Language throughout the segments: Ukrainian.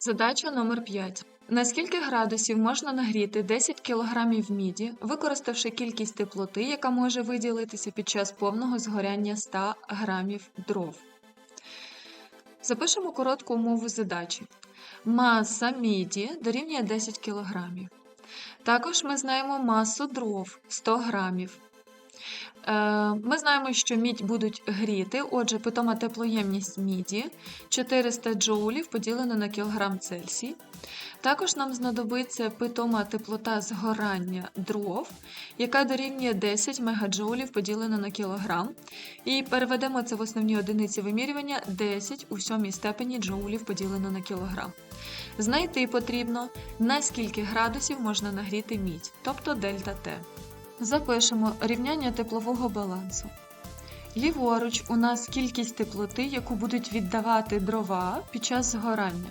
Задача номер 5. На скільки градусів можна нагріти 10 кг міді, використавши кількість теплоти, яка може виділитися під час повного згоряння 100 г дров? Запишемо коротку умову задачі. Маса міді дорівнює 10 кг. Також ми знаємо масу дров 100 грамів. Е, Ми знаємо, що мідь будуть гріти, отже, питома теплоємність міді 400 джоулів поділено на кілограм Цельсій. Також нам знадобиться питома теплота згорання дров, яка дорівнює 10 мегаджоулів поділено на кілограм. І переведемо це в основні одиниці вимірювання 10 у сьомій степені джоулів поділено на кілограм. Знайти потрібно, на скільки градусів можна нагріти мідь, тобто дельта Т. Запишемо рівняння теплового балансу. Ліворуч у нас кількість теплоти, яку будуть віддавати дрова під час згорання.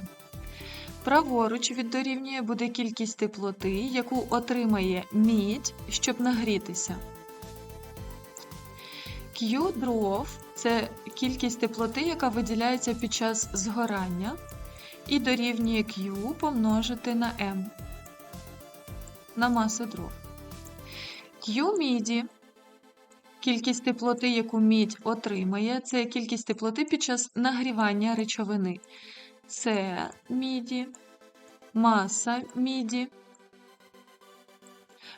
Праворуч від дорівнює буде кількість теплоти, яку отримає мідь, щоб нагрітися. Q дров це кількість теплоти, яка виділяється під час згорання, і дорівнює Q помножити на M на масу дров. Q міді. Кількість теплоти, яку мідь отримає, це кількість теплоти під час нагрівання речовини. Це міді, маса міді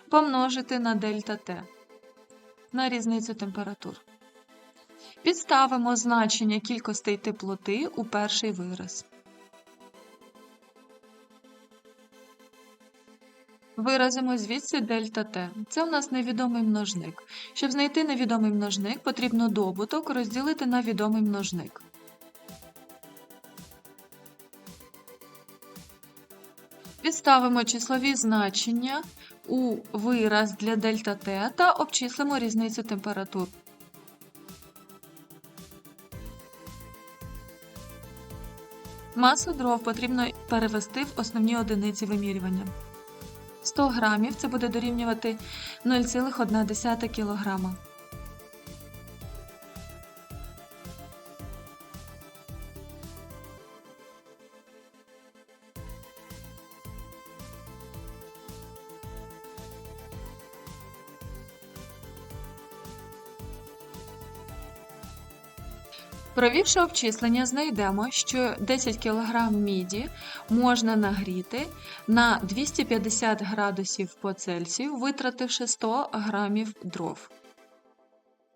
помножити на дельта Т на різницю температур. Підставимо значення кількостей теплоти у перший вираз. Виразимо звідси дельта Т. Це у нас невідомий множник. Щоб знайти невідомий множник, потрібно добуток розділити на відомий множник. Підставимо числові значення у вираз для дельта Т та обчислимо різницю температур. Масу дров потрібно перевести в основні одиниці вимірювання. 100 грамів це буде дорівнювати 0,1 кг. Провівши обчислення, знайдемо, що 10 кг міді можна нагріти на 250 градусів по Цельсію, витративши 100 грамів дров.